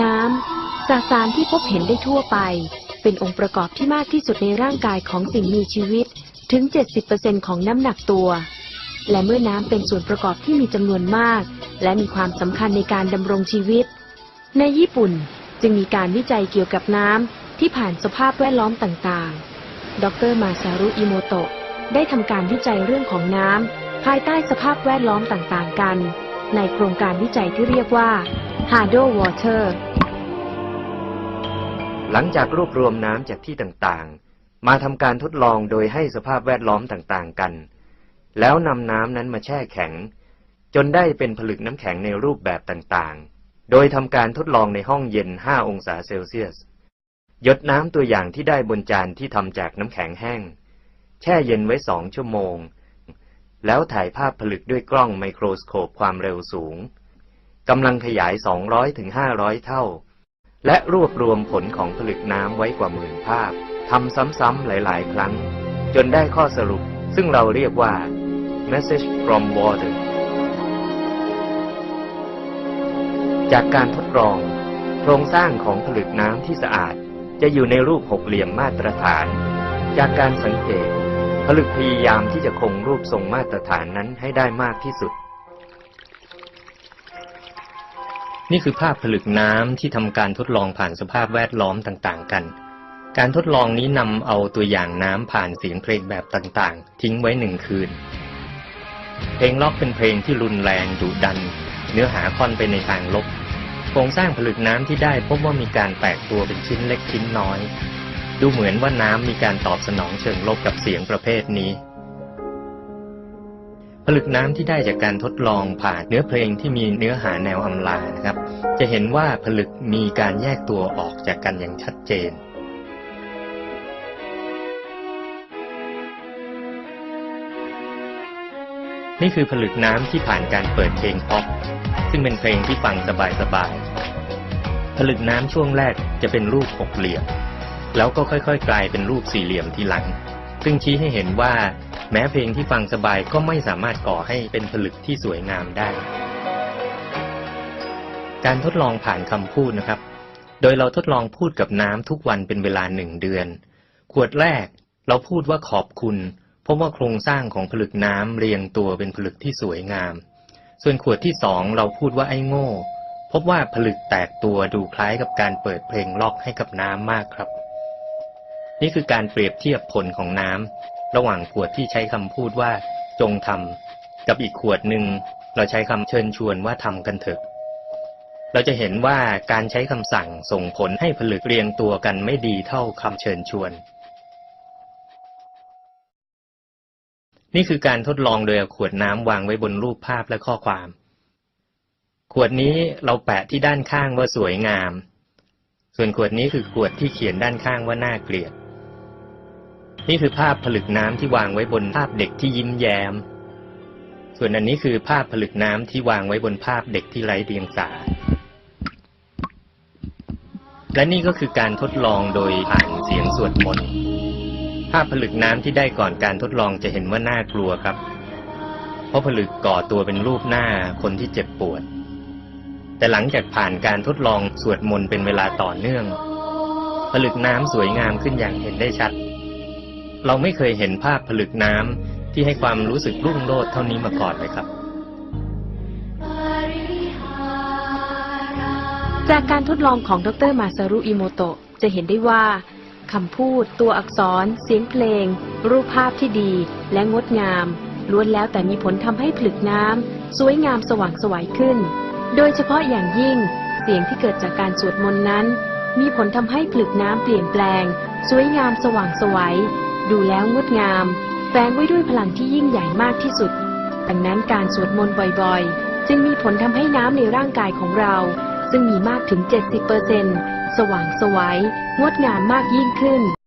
น้ำสสารที่พบเห็นได้ทั่วไป เป็นองค์ประกอบที่มากที่สุดในร่างกายของสิ่งมีชีวิต ถึง 70%ของน้ำหนักตัว และเมื่อน้ำเป็นส่วนประกอบที่มีจำนวนมาก และมีความสำคัญในการดำรงชีวิต ในญี่ปุ่นจึงมีการวิจัยเกี่ยวกับน้ำที่ผ่านสภาพแวดล้อมต่างๆ ดรมาซารุอิโมโตะได้ทำการวิจัยเรื่องของน้ำภายใต้สภาพแวดล้อมต่างๆกัน ในโครงการวิจัยที่เรียกว่า Hado Water หลังจากรวบรวมน้ำจากที่ต่างๆ มาทำการทดลองโดยให้สภาพแวดล้อมต่างๆกัน แล้วนำน้ำนั้นมาแช่แข็ง จนได้เป็นผลึกน้ำแข็งในรูปแบบต่างๆ โดยทำการทดลองในห้องเย็น 5 องศาเซลเซียส หยดน้ำตัวอย่างที่ได้บนจานที่ทำจากน้ำแข็งแห้ง แช่เย็นไว้สองชั่วโมง แล้วถ่ายภาพผลึกด้วยกล้องไมโครสโคปความเร็วสูง กำลังขยาย 200ถึง500 เท่า และรวบรวมผลของผลึกน้ำไว้กว่าหมื่นภาพทำซ้ำๆหลาย ๆ ครั้ง จนได้ข้อสรุป ซึ่งเราเรียกว่า message from water จากการทดลอง โครงสร้างของผลึกน้ำที่สะอาด จะอยู่ในรูปหกเหลี่ยมมาตรฐาน จากการสังเกต ผลึกพยายามที่จะคงรูปทรงมาตรฐานนั้นให้ได้มากที่สุด นี่คือภาพผลึกน้ำที่ทำการทดลองผ่านสภาพแวดล้อมต่างๆ กัน การทดลองนี้นำเอาตัวอย่างน้ำผ่านเสียงเพลงแบบต่างๆ ทิ้งไว้หนึ่งคืน เพลงล็อกเป็นเพลงที่รุนแรงดุดัน เนื้อหาค่อนไปในทางลบ โครงสร้างผลึกน้ำที่ได้พบว่ามีการแตกตัวเป็นชิ้นเล็กชิ้นน้อย ดูเหมือนว่าน้ำมีการตอบสนองเชิงลบกับเสียงประเภทนี้ ผลึกน้ำที่ได้จากการทดลองผ่านเนื้อเพลงที่มีเนื้อหาแนวอำลานะครับ จะเห็นว่าผลึกมีการแยกตัวออกจากกันอย่างชัดเจน นี่คือผลึกน้ำที่ผ่านการเปิดเพลงป๊อปซึ่งเป็นเพลงที่ฟังสบายๆผลึกน้ำช่วงแรกจะเป็นรูปหกเหลี่ยม แล้วก็ค่อยๆ กลายเป็นรูปสี่เหลี่ยมทีหลัง ซึ่งชี้ให้เห็นว่า แม้เพลงที่ฟังสบายก็ไม่สามารถก่อให้เป็นผลึกที่สวยงามได้ การทดลองผ่านคำพูดนะครับ โดยเราทดลองพูดกับน้ำทุกวันเป็นเวลาหนึ่งเดือน ขวดแรกเราพูดว่าขอบคุณ เพราะว่าโครงสร้างของผลึกน้ำเรียงตัวเป็นผลึกที่สวยงาม ส่วนขวดที่สองเราพูดว่าไอ้โง่ พบว่าผลึกแตกตัวดูคล้ายกับการเปิดเพลงล็อกให้กับน้ำมากครับ นี่คือการเปรียบเทียบผลของน้ำ ระหว่างขวดที่ใช้คำพูดว่าจงทำกับอีกขวดหนึ่งเราใช้คำเชิญชวนว่าทำกันเถอะ เราจะเห็นว่าการใช้คำสั่งส่งผลให้ผลึกเรียงตัวกันไม่ดีเท่าคำเชิญชวน นี่คือการทดลองโดยขวดน้ำวางไว้บนรูปภาพและข้อความ ขวดนี้เราแปะที่ด้านข้างว่าสวยงาม ส่วนขวดนี้คือขวดที่เขียนด้านข้างว่าน่าเกลียด นี่คือภาพผลึกน้ำที่วางไว้บนภาพเด็กที่ยิ้มแย้ม ส่วนอันนี้คือภาพผลึกน้ำที่วางไว้บนภาพเด็กที่ไร้เดียงสา และนี่ก็คือการทดลองโดยผ่านเสียงสวดมนต์ ภาพผลึกน้ำที่ได้ก่อนการทดลองจะเห็นว่าน่ากลัวครับ เพราะผลึกก่อตัวเป็นรูปหน้าคนที่เจ็บปวด แต่หลังจากผ่านการทดลองสวดมนต์เป็นเวลาต่อเนื่อง ผลึกน้ำสวยงามขึ้นอย่างเห็นได้ชัด เราไม่เคยเห็นภาพผลึกน้ำที่ให้ความรู้สึกรุ่งโรจน์เท่านี้มาก่อนเลยครับ จากการทดลองของดรมาซารุอิโมโตะจะเห็นได้ว่าคำพูด ตัวอักษร เสียงเพลง รูปภาพที่ดี และงดงาม ล้วนแล้วแต่มีผลทำให้ผลึกน้ำสวยงามสว่างสวยขึ้น โดยเฉพาะอย่างยิ่ง เสียงที่เกิดจากการสวดมนต์นั้น มีผลทำให้ผลึกน้ำเปลี่ยนแปลง สวยงามสว่างสวย ดูแล้วงดงาม แฝงไว้ด้วยพลังที่ยิ่งใหญ่มากที่สุด ดังนั้นการสวดมนต์บ่อยๆ จึงมีผลทำให้น้ำในร่างกายของเรา ซึ่งมีมากถึง 70%สว่างไสวยงดงามมากยิ่งขึ้น